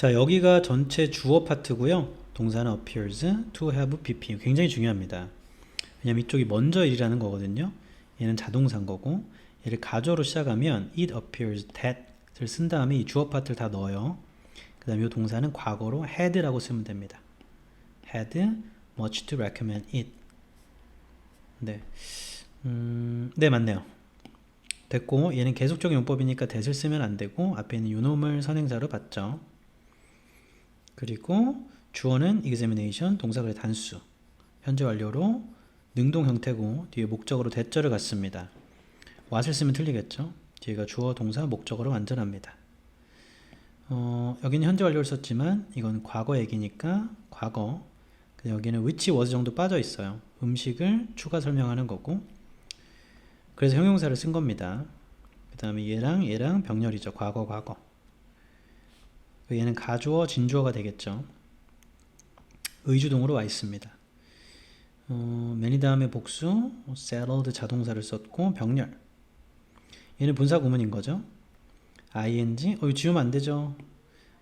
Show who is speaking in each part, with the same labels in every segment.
Speaker 1: 자, 여기가 전체 주어 파트고요. 동사는 appears to have pp. 굉장히 중요합니다. 왜냐면 이쪽이 먼저 일이라는 거거든요. 얘는 자동사인 거고 얘를 가조로 시작하면 it appears that을 쓴 다음에 이 주어 파트를 다 넣어요. 그 다음에 이 동사는 과거로 had라고 쓰면 됩니다. had much to recommend it. 네. 음, 네, 맞네요. 됐고, 얘는 계속적인 용법이니까 that을 쓰면 안 되고, 앞에 있는 유놈을 선행사로 봤죠. 그리고 주어는 examination, 동사글의 단수. 현재 완료로 능동 형태고, 뒤에 목적으로 대절을 갖습니다. what을 쓰면 틀리겠죠? 뒤에가 주어, 동사, 목적어로 완전합니다. 어, 여기는 현재 완료를 썼지만 이건 과거 얘기니까 과거 여기는 which was 정도 빠져 있어요 음식을 추가 설명하는 거고 그래서 형용사를 쓴 겁니다 그 다음에 얘랑 얘랑 병렬이죠 과거 과거 얘는 가주어 진주어가 되겠죠. 의주동으로 와 있습니다. 어, many 다음에 복수 settled 자동사를 썼고 병렬. 얘는 분사 구문인 거죠. ing 어 이거 지우면 안 되죠.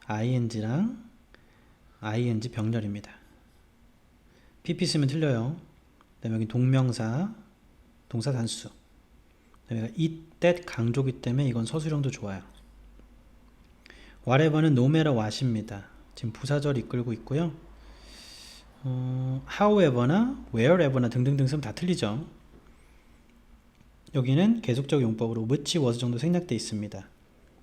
Speaker 1: ing랑 ing 병렬입니다. pp 쓰면 틀려요. 그 다음에 여기 동명사 동사 단수. 그 다음에 it that 강조기 때문에 이건 서술형도 좋아요 whatever는 no matter what입니다 지금 부사절 이끌고 있고요 어, however나 wherever나 등등등 쓰면 다 틀리죠 여기는 계속적 용법으로 which was 정도 생략돼 있습니다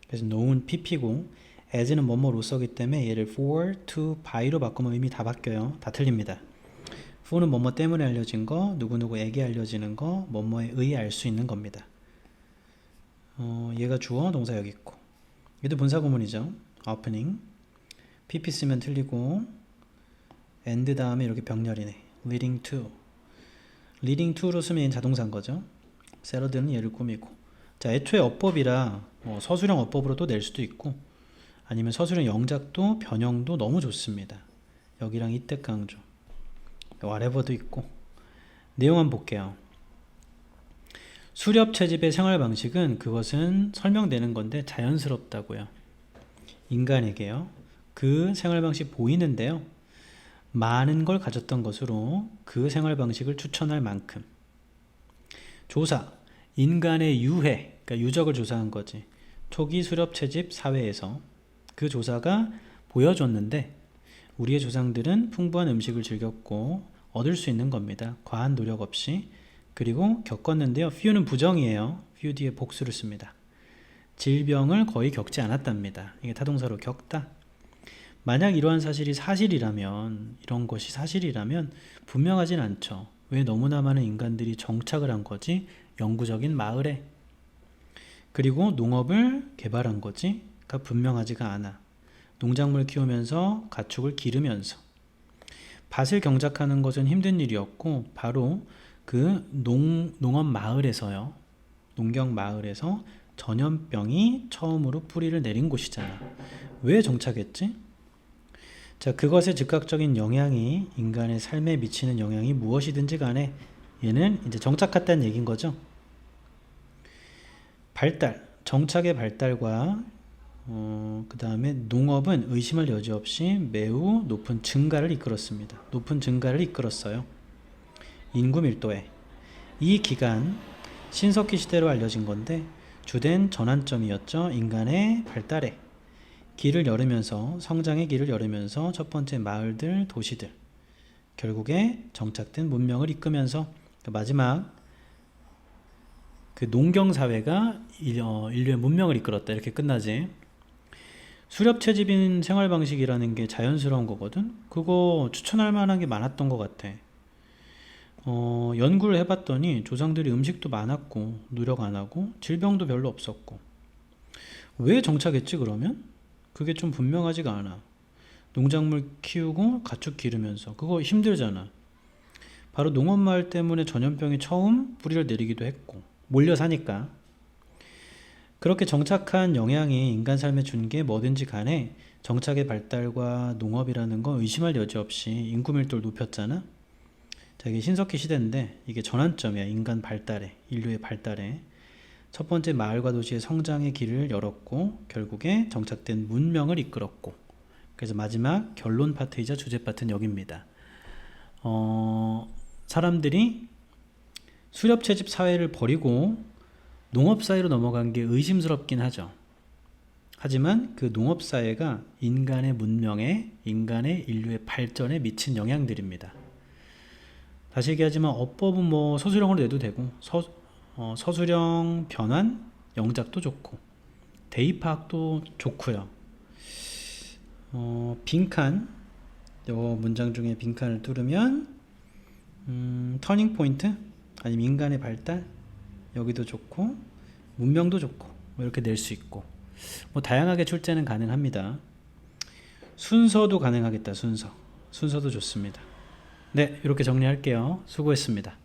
Speaker 1: 그래서 no는 pp고 as는 뭐뭐로 써기 때문에 얘를 for, to, by로 바꾸면 의미 다 바뀌어요. 다 틀립니다. for는 뭐뭐 때문에 알려진 거, 누구누구에게 알려지는 거, 뭐뭐에 의해 알 수 있는 겁니다. 어, 얘가 주어, 동사 여기 있고 얘도 분사 구문이죠. opening pp 쓰면 틀리고 and 다음에 이렇게 병렬이네. leading to leading to로 쓰면 자동사인 거죠. 샐러드는 얘를 꾸미고 자 애초에 어법이라 뭐 서술형 어법으로도 낼 수도 있고 아니면 서술형 영작도 변형도 너무 좋습니다. 여기랑 이때 강조 whatever도 있고 내용 한번 볼게요. 수렵 채집의 생활 방식은 그것은 설명되는 건데 자연스럽다고요. 인간에게요. 그 생활 방식 보이는데요. 많은 걸 가졌던 것으로 그 생활 방식을 추천할 만큼 조사 인간의 유해 그러니까 유적을 조사한 거지 초기 수렵 채집 사회에서 그 조사가 보여줬는데 우리의 조상들은 풍부한 음식을 즐겼고 얻을 수 있는 겁니다. 과한 노력 없이 그리고 겪었는데요. few는 부정이에요. few 뒤에 복수를 씁니다. 질병을 거의 겪지 않았답니다. 이게 타동사로 겪다. 만약 이러한 사실이 사실이라면 이런 것이 사실이라면 분명하진 않죠. 왜 너무나 많은 인간들이 정착을 한 거지? 영구적인 마을에 그리고 농업을 개발한 거지가 분명하지가 않아. 농작물 키우면서 가축을 기르면서 밭을 경작하는 것은 힘든 일이었고 바로 그 농, 농업 마을에서요. 농경 마을에서 전염병이 처음으로 뿌리를 내린 곳이잖아. 왜 정착했지? 자, 그것의 즉각적인 영향이 인간의 삶에 미치는 영향이 무엇이든지 간에 얘는 이제 정착했다는 얘기인 거죠. 발달, 정착의 발달과 어, 그 다음에 농업은 의심할 여지 없이 매우 높은 증가를 이끌었습니다. 높은 증가를 이끌었어요. 인구 밀도에. 이 기간, 신석기 시대로 알려진 건데, 주된 전환점이었죠. 인간의 발달에. 길을 열으면서, 성장의 길을 열으면서 첫 번째 마을들, 도시들. 결국에 정착된 문명을 이끌면서 그 마지막 그 농경 사회가 어, 인류의 문명을 이끌었다 이렇게 끝나지. 수렵 채집인 생활 방식이라는 게 자연스러운 거거든. 그거 추천할 만한 게 많았던 것 같아. 어, 연구를 해봤더니 조상들이 음식도 많았고 노력 안 하고 질병도 별로 없었고 왜 정착했지 그러면? 그게 좀 분명하지가 않아. 농작물 키우고 가축 기르면서 그거 힘들잖아. 바로 농업 마을 때문에 전염병이 처음 뿌리를 내리기도 했고 몰려 사니까 그렇게 정착한 영향이 인간 삶에 준 게 뭐든지 간에 정착의 발달과 농업이라는 건 의심할 여지 없이 인구 밀도를 높였잖아. 자, 이게 신석기 시대인데 이게 전환점이야. 인간 발달에, 인류의 발달에. 첫 번째 마을과 도시의 성장의 길을 열었고 결국에 정착된 문명을 이끌었고 그래서 마지막 결론 파트이자 주제 파트는 여기입니다. 어, 사람들이 수렵 채집 사회를 버리고 농업 사회로 넘어간 게 의심스럽긴 하죠. 하지만 그 농업 사회가 인간의 문명에 인간의 인류의 발전에 미친 영향들입니다. 다시 얘기하지만 어법은 뭐 서술형으로 내도 되고 서, 어, 서술형 변환 영작도 좋고 대입학도 좋고요. 어, 빈칸 요 문장 중에 빈칸을 뚫으면 음, 터닝 포인트 아니면 인간의 발달 여기도 좋고 문명도 좋고 뭐 이렇게 낼 수 있고 뭐 다양하게 출제는 가능합니다. 순서도 가능하겠다 순서 순서도 좋습니다. 네 이렇게 정리할게요. 수고했습니다.